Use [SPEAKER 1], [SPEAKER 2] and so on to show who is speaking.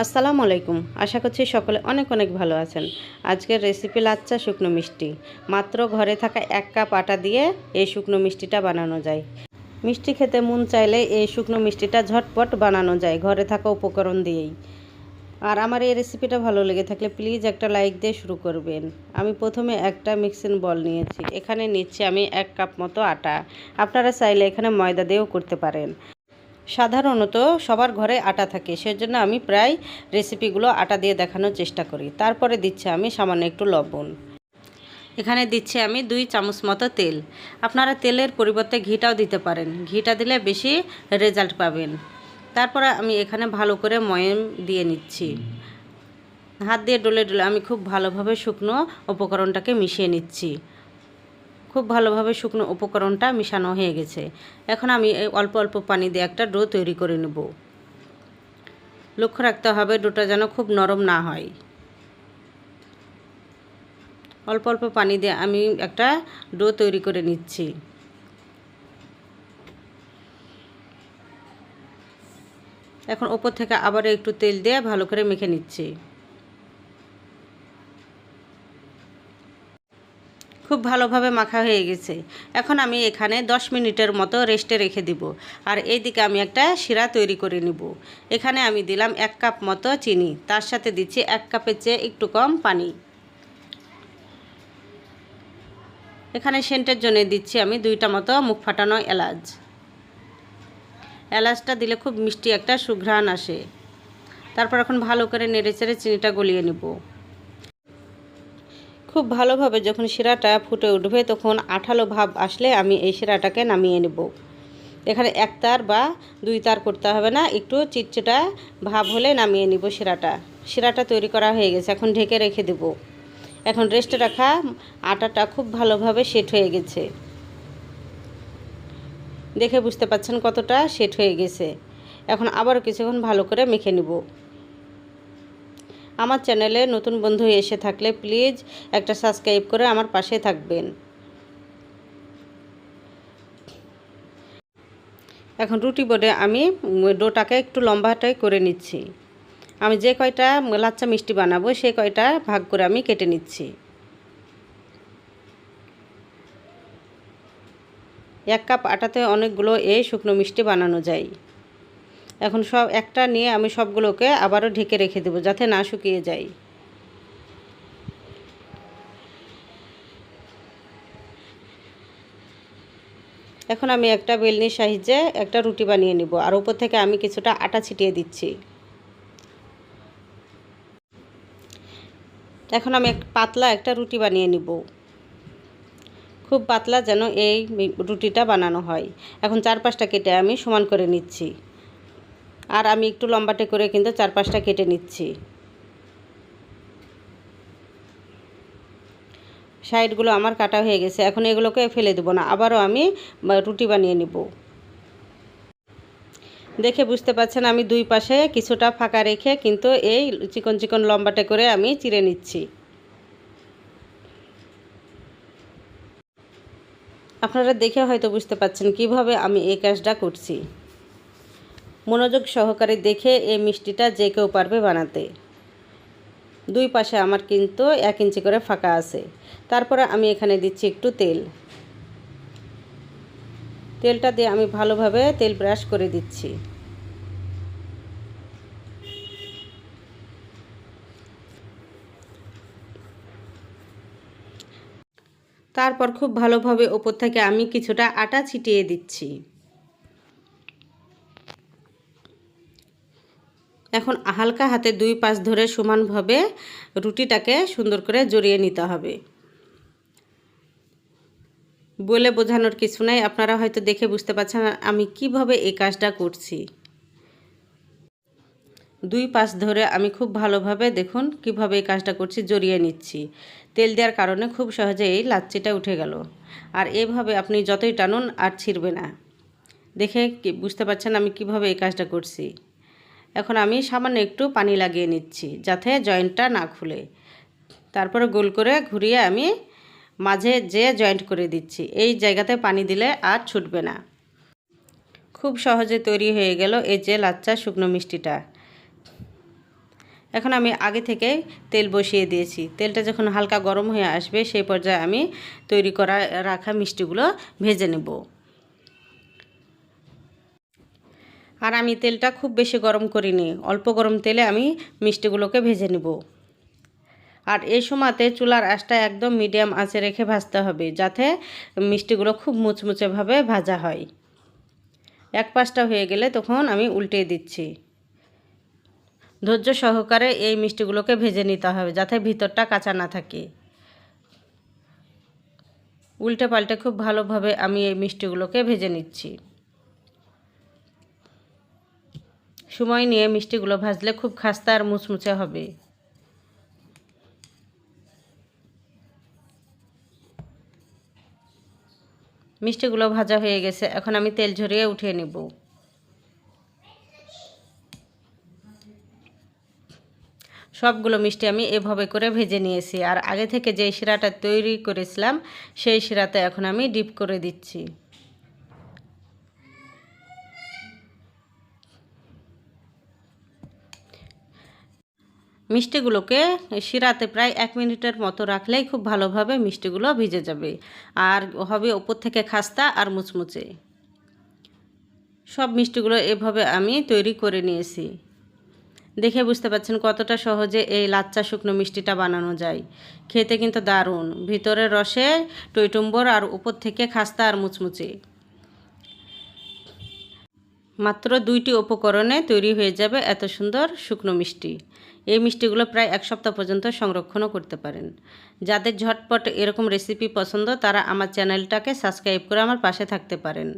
[SPEAKER 1] আসসালামু আলাইকুম। আশা করছি সকলে অনেক অনেক ভালো আছেন। আজকের রেসিপি লাচ্চা শুকনো মিষ্টি। মাত্র ঘরে থাকা এক কাপ আটা দিয়ে এই শুকনো মিষ্টিটা বানানো যায়। মিষ্টি খেতে মন চাইলে এই শুকনো মিষ্টিটা ঝটপট বানানো যায় ঘরে থাকা উপকরণ দিয়েই। আর আমার এই রেসিপিটা ভালো লেগে থাকলে প্লিজ একটা লাইক দিয়ে শুরু করবেন। আমি প্রথমে একটা মিক্সিং বল নিয়েছি। এখানে নিচ্ছি আমি এক কাপ মতো আটা। আপনারা চাইলে এখানে ময়দা দিয়েও করতে পারেন। সাধারণত সবার ঘরে আটা থাকে, সেজন্য আমি প্রায় রেসিপিগুলো আটা দিয়ে দেখানোর চেষ্টা করি। তারপরে দিচ্ছি আমি সামান্য একটু লবণ। এখানে দিচ্ছি আমি দুই চামচ মতো তেল। আপনারা তেলের পরিবর্তে ঘিটাও দিতে পারেন। ঘিটা দিলে বেশি রেজাল্ট পাবেন। তারপরে আমি এখানে ভালো করে ময়ম দিয়ে নিচ্ছি। হাত দিয়ে ডলে ডলে আমি খুব ভালোভাবে শুকনো উপকরণটাকে মিশিয়ে নিচ্ছি। খুব ভালোভাবে শুকনো উপকরণটা মিশানো হয়ে গেছে। এখন আমি অল্প অল্প পানি দিয়ে একটা ডো তৈরি করে নেব। লক্ষ্য রাখতে হবে ডোটা যেন খুব নরম না হয়। অল্প অল্প পানি দিয়ে আমি একটা ডো তৈরি করে নিচ্ছি। এখন ওপর থেকে আবার একটু তেল দিয়ে ভালো করে মেখে নিচ্ছি। খুব ভালোভাবে মাখা হয়ে গেছে। এখন আমি এখানে 10 মিনিটের মতো রেস্টে রেখে দিব আর এইদিকে আমি একটা শিরা তৈরি করে নিব। এখানে আমি দিলাম এক কাপ মতো চিনি, তার সাথে দিচ্ছি এক কাপের চেয়ে একটু কম পানি। এখানে সেন্টের জন্য দিচ্ছি আমি দুইটা মতো মুখ ফাটানো এলাচ। এলাচটা দিলে খুব মিষ্টি একটা সুঘ্রাণ আসে। তারপর এখন ভালো করে নেড়ে চেড়ে চিনিটা গলিয়ে নেব। খুব ভালোভাবে যখন শিরাটা ফুটে উঠবে তখন আঠালো ভাব আসলে আমি এই শিরাটাকে নামিয়ে নেব। এখানে এক তার বা দুই তার করতে হবে না, একটু চিটচিটা ভাব হলে নামিয়ে নিব শিরাটা। শিরাটা তৈরি করা হয়ে গেছে, এখন ঢেকে রেখে দেব। এখন রেস্টে রাখা আটাটা খুব ভালোভাবে সেট হয়ে গেছে। দেখে বুঝতে পাচ্ছেন কতটা সেট হয়ে গেছে। এখন আবারও কিছুক্ষণ ভালো করে মেখে নেব। আমার চ্যানেলে নতুন বন্ধু এসে থাকলে প্লিজ একটা সাবস্ক্রাইব করে আমার পাশে থাকবেন। এখন রুটি বোর্ডে আমি ডোটাকে একটু লম্বাটাই করে নিচ্ছি। আমি যে কয়টা লাচ্চা মিষ্টি বানাবো সে কয়টা ভাগ করে আমি কেটে নিচ্ছি। এক কাপ আটাতে অনেকগুলো এই শুকনো মিষ্টি বানানো যায়। এখন সব একটা নিয়ে আমি সবগুলোকে আবারও ঢেকে রেখে দেবো, যাতে না শুকিয়ে যায়। এখন আমি একটা বেলনির সাহায্যে একটা রুটি বানিয়ে নিব, আর উপর থেকে আমি কিছুটা আটা ছিটিয়ে দিচ্ছি। এখন আমি পাতলা একটা রুটি বানিয়ে নিব। খুব পাতলা যেন এই রুটিটা বানানো হয়। এখন চার পাঁচটা কেটে আমি সমান করে নিচ্ছি। আর আমি একটু লম্বাটে করে কিন্তু চার পাঁচটা কেটে নিচ্ছি। সাইডগুলো আমার কাটা হয়ে গেছে, এখন এগুলোকে ফেলে দেবো না, আবারও আমি রুটি বানিয়ে নিব। দেখে বুঝতে পাচ্ছেন আমি দুই পাশে কিছুটা ফাঁকা রেখে কিন্তু এই চিকন চিকন লম্বাটে করে আমি চিড়ে নিচ্ছি। আপনারা দেখে হয়তো বুঝতে পাচ্ছেন কীভাবে আমি এই কাজটা করছি। মনোযোগ সহকারে দেখে এই মিষ্টিটা যে কেউ পারবে বানাতে। দুই পাশে আমার কিন্তু এক ইঞ্চি করে ফাঁকা আছে। তারপরে আমি এখানে দিচ্ছি একটু তেল। তেলটা দিয়ে আমি ভালোভাবে তেল ব্রাশ করে দিচ্ছি। তারপর খুব ভালোভাবে ওপর থেকে আমি কিছুটা আটা ছিটিয়ে দিচ্ছি। এখন হালকা হাতে দুই পাশ ধরে সমানভাবে রুটিটাকে সুন্দর করে জড়িয়ে নিতে হবে। বলে বোঝানোর কিছু নাই, আপনারা হয়তো দেখে বুঝতে পারছেন আমি কীভাবে এই কাজটা করছি। দুই পাশ ধরে আমি খুব ভালোভাবে দেখুন কীভাবে এই কাজটা করছি, জড়িয়ে নিচ্ছি। তেল দেওয়ার কারণে খুব সহজে এই লাচ্ছিটা উঠে গেল। আর এভাবে আপনি যতই টানুন আর ছিঁড়বে না। দেখে বুঝতে পারছেন আমি কীভাবে এই কাজটা করছি। এখন আমি সামান্য একটু পানি লাগিয়ে নিচ্ছি, যাতে জয়েন্টটা না খুলে। তারপরে গোল করে ঘুরিয়ে আমি মাঝে যে জয়েন্ট করে দিচ্ছি, এই জায়গাতে পানি দিলে আর ছুটবে না। খুব সহজে তৈরি হয়ে গেল এই যে লাচ্চা শুকনো মিষ্টিটা। এখন আমি আগে থেকে তেল বসিয়ে দিয়েছি। তেলটা যখন হালকা গরম হয়ে আসবে, সেই পর্যায়ে আমি তৈরি করা, রাখা মিষ্টিগুলো ভেজে নেব। আর আমি তেলটা খুব বেশি গরম করিনি। অল্প গরম তেলে আমি মিষ্টিগুলোকে ভেজে নেব। আর এই সময়তে চুলার আঁচটা একদম মিডিয়াম আঁচে রেখে ভাজতে হবে, যাতে মিষ্টিগুলো খুব মুচমুচেভাবে ভাজা হয়। এক পাশটা হয়ে গেলে তখন আমি উল্টে দিচ্ছি। ধৈর্য সহকারে এই মিষ্টিগুলোকে ভেজে নিতে হবে, যাতে ভিতরটা কাঁচা না থাকে। উল্টে পাল্টে খুব ভালোভাবে আমি এই মিষ্টিগুলোকে ভেজে নিচ্ছি। সময় নিয়ে মিষ্টিগুলো ভাজলে খুব খাস্তা আর মুচমুচে হবে। মিষ্টিগুলো ভাজা হয়ে গেছে, এখন আমি তেল ঝরিয়ে উঠিয়ে নেব। সবগুলো মিষ্টি আমি এভাবে করে ভেজে নিয়েছি, আর আগে থেকে যে শিরাটা তৈরি করেছিলাম, সেই শিরাতে এখন আমি ডিপ করে দিচ্ছি। মিষ্টিগুলোকে শিরাতে প্রায় এক মিনিটের মতো রাখলেই খুব ভালোভাবে মিষ্টিগুলো ভিজে যাবে। আর হবে ওপর থেকে খাস্তা আর মুচমুচে। সব মিষ্টিগুলো এভাবে আমি তৈরি করে নিয়েছি। দেখে বুঝতে পারছেন কতটা সহজে এই লাচ্চা শুকনো মিষ্টিটা বানানো যায়। খেতে কিন্তু দারুণ। ভিতরে রসে টইটুম্বর আর উপর থেকে খাস্তা আর মুচমুচে। মাত্র দুইটি উপকরণে তৈরি হয়ে যাবে এত সুন্দর শুকনো মিষ্টি। এই মিষ্টিগুলো প্রায় এক সপ্তাহ পর্যন্ত সংরক্ষণও করতে পারেন। যাদের ঝটপট এরকম রেসিপি পছন্দ, তারা আমার চ্যানেলটাকে সাবস্ক্রাইব করে আমার পাশে থাকতে পারেন।